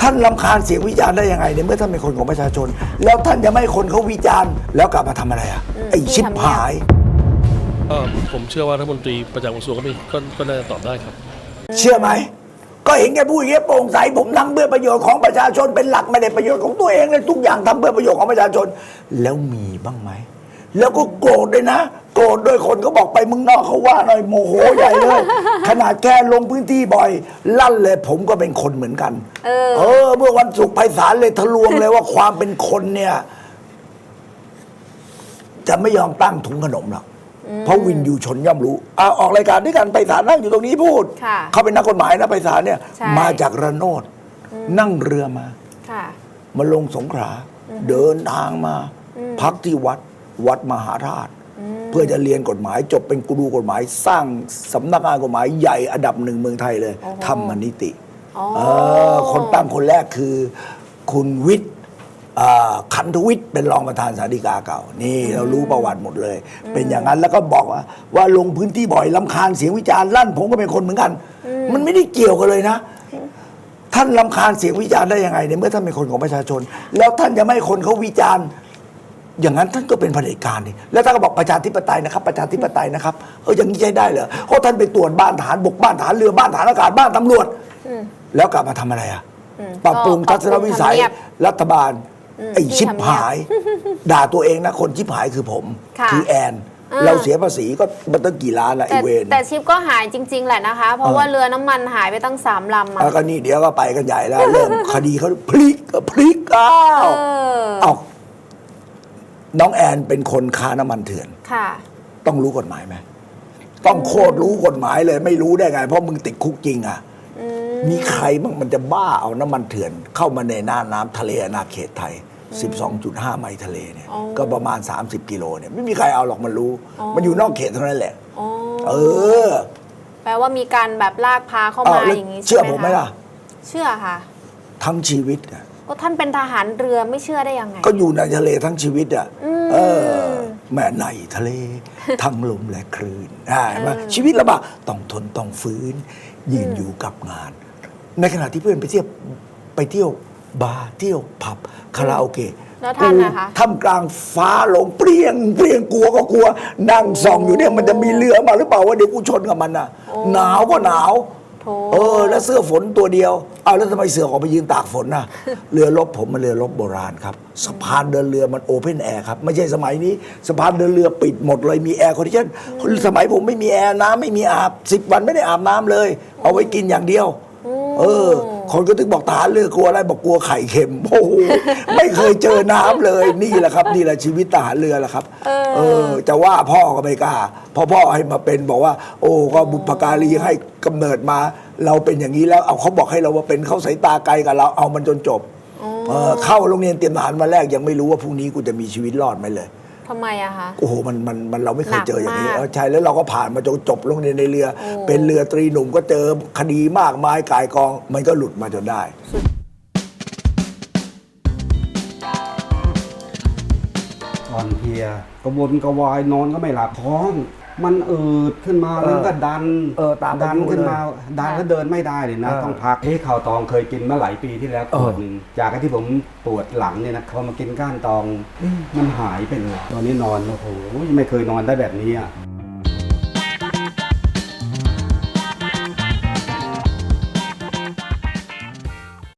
ท่านลำคาญเสียงวิจารณ์ได้ยังไงในเมื่อท่านเป็นคนของประชาชน แล้วท่านจะไม่ให้คนเขาวิจารณ์ แล้วกลับมาทำอะไรอะอืมไอ้ที่ชิบทำเนียบหาย ก็ผมเชื่อว่ารัฐมนตรีประจำกระทรวงก็มีก็ก็น่าจะตอบได้ครับ เชื่อไหม ก็เห็นแกพูดอย่างเงี้ยโปร่งใสผมทำเพื่อประโยชน์ของประชาชนเป็นหลักไม่ได้ประโยชน์ของตัวเองเลยทุกอย่างทำเพื่อประโยชน์ของประชาชน แล้วมีบ้างไหม แล้วก็โกรธด้วยนะ โกรธด้วยคนเขาบอกไปเมึงนอกเขาว่าหน่อยโมโหใหญ่เลย ขนาดแกลงพื้นที่บ่อย ลั่นเลยผมก็เป็นคนเหมือนกัน เออ เออ เมื่อวันศุกร์ไพศาลเลยทะลวงเลยว่าความเป็นคนเนี่ย จะไม่ยอมตั้งถุงขนมหรอกเพราะวินยูชนย่อมรู้เอาออกรายการด้วยกันไปศาลนั่งอยู่ตรงนี้พูด ค่ะเขาเป็นนักกฎหมายนะไปศาลเนี่ย ใช่ มาจากระโนดนั่งเรือมา ค่ะ มาลงสงขลาเดินทางมา อืม พักที่วัดวัดมหาธาตุ เพื่อจะเรียนกฎหมายจบเป็นกูรูกฎหมายสร้างสำนักงานกฎหมายใหญ่อันดับหนึ่งเมืองไทยเลยโอ้โหธรรมนิติอ๋อเออคนตั้งคนแรกคือ คุณวิทย์อ่าขันธวิทย์เป็นรองประธานสาธิกาเก่า นี่เรารู้ประวัติหมดเลย เป็นอย่างนั้นแล้วก็บอกว่า ว่าลงพื้นที่บ่อยลำคาญเสียงวิจารณ์ลั่นผมก็เป็นคนเหมือนกัน มันไม่ได้เกี่ยวกันเลยนะ ท่านลำคาญเสียงวิจารณ์ได้ยังไงในเมื่อท่านเป็นคนของประชาชน แล้วท่านจะไม่ให้คนเขาวิจารณ์ อย่างนั้นท่านก็เป็นเผด็จการนี่แล้วท่านก็บอกประชาธิปไตยนะครับ ประชาธิปไตยนะครับเอออย่างนี้ใช้ได้เหรอเพราะท่านไปตรวจบ้านฐานบกบ้านฐานเรือบ้านฐานอากาศบ้านตำรวจ อืมแล้วกลับมาทำอะไรอะ อืมปรับปรุงก็ทัศนวิสัย ปรับปรุงทำเนียบรัฐบาล อืมไอ้ที่ชิบทำเนียบหาย ด่าตัวเองนะ คนชิบหายคือผมค่ะอแอน อ่า เราเสียภาษีก็มันตั้งกี่ล้านละไอแต่เวนแต่ชิปก็หายจริง ๆ แหละนะคะ เพราะว่าเรือน้ำมันหายไปตั้งสามลำอะแล้วก็นี่เดี๋ยวก็ไปกันใหญ่แล้ว เริ่มคดีเขาพลิกพลิกอ้าเอวอ เอา น้องแอนเป็นคนค้าน้ำมันเถื่อน ค่ะ ต้องรู้กฎหมายไหมต้องโคตรรู้กฎหมายเลย ไม่รู้ได้ไง เพราะมึงติดคุกจริงอะอืมมีใครบ้างมันจะบ้าเอาน้ำมันเถื่อน เข้ามาในหน้าน้ำทะเลอาณาเขตไทย 12.5 ไมล์ทะเลเนี่ยอ๋อก็ประมาณ 30 กิโลเนี่ยไม่มีใครเอาหรอกมันรู้ อ๋อ มันอยู่นอกเขตเท่านั้นแหละ อ๋อเออแปลว่ามีการแบบลากพาเข้าเอามาแล้วอย่างนี้เชื่อใช่ผมไหมคะล่ะ เชื่อค่ะ ทั้งชีวิตอะ ก็ท่านเป็นทหารเรือไม่เชื่อได้ยังไง ก็อยู่ในทะเลทั้งชีวิตอะอืมเออแม่ในทะเล ทั้งลมและคลื่นอ่าเห็นไหมเออชีวิตลำบากต้องทนต้องฟื้น ยืนอยู่กับงาน ในขณะที่เพื่อนไปเที่ยวไปเที่ยวบาร์เที่ยวผับคาราโอเกะแล้วท่านนะคะท่ามกลางฟ้าลงเปรี้ยงเปรี้ยงกลัวก็กลัว นั่งส่องอยู่เนี่ยมันจะมีเรือมาหรือเปล่าว่าเดี๋ยวกูชนกับมันอะโอ้หนาวก็หนาวโถ เออ แล้วเสื้อฝนตัวเดียว เอาแล้วทำไมเสือออกไปยืนตากฝนน่ะเรือรบผมมันเรือรบโบราณครับ สะพานเดินเรือมันโอเพนแอร์ครับ ไม่ใช่สมัยนี้ สะพานเดินเรือปิดหมดเลยมีแอร์คอนดิชันสมัยผมไม่มีแอร์น้ำไม่มีอาบสิบวันไม่ได้อาบน้ำเลย เอาไว้กินอย่างเดียว เออ คนก็ถึงบอกทหารเรือกลัวอะไรบอกกลัวไข่เค็มโอ้โหไม่เคยเจอน้ำเลยนี่แหละครับ นี่แหละชีวิตทหารเรือแหละครับเออจะว่าพ่อก็ไม่กล้าเพอพ่อให้มาเป็นบอกว่า โอ้ก็บุปการีให้กำเนิดมา เราเป็นอย่างนี้แล้วเอาเขาบอกให้เราว่าเป็นเขาสายตาไกลกับเราเอามันจนจบเออเข้าโรงเรียนเตรียมทหารมาแรกยังไม่รู้ว่าพรุ่งนี้กูจะมีชีวิตรอดไหมเลย ทำไมอะคะ โอ้โหมันมันมันเราไม่เคยเจออย่างนี้หนักมากเออใช่แล้วเราก็ผ่านมาจนจบโรงเรียนในเรือ โอ้ เป็นเรือตรีหนุ่มก็เจอคดีมากมายกายกอง มันก็หลุดมาจนได้ อ่อนเพลียกระวนกระวายนอนก็ไม่หลับท้อง มันอืดขึ้นมาเออแล้วก็ดันเออตามดันอายุขึ้นมาเลยดันแล้วเดินไม่ได้เลยนะเออต้องพักเอ้ข่าวตองเคยกินมาหลายปีที่แล้วเออขวดหนึ่งจากที่ผมปวดหลังเนี่ยนะพอมากินก้านตองมันหายไปเลยตอนนี้นอนโอ้โหไม่เคยนอนได้แบบนี้อะ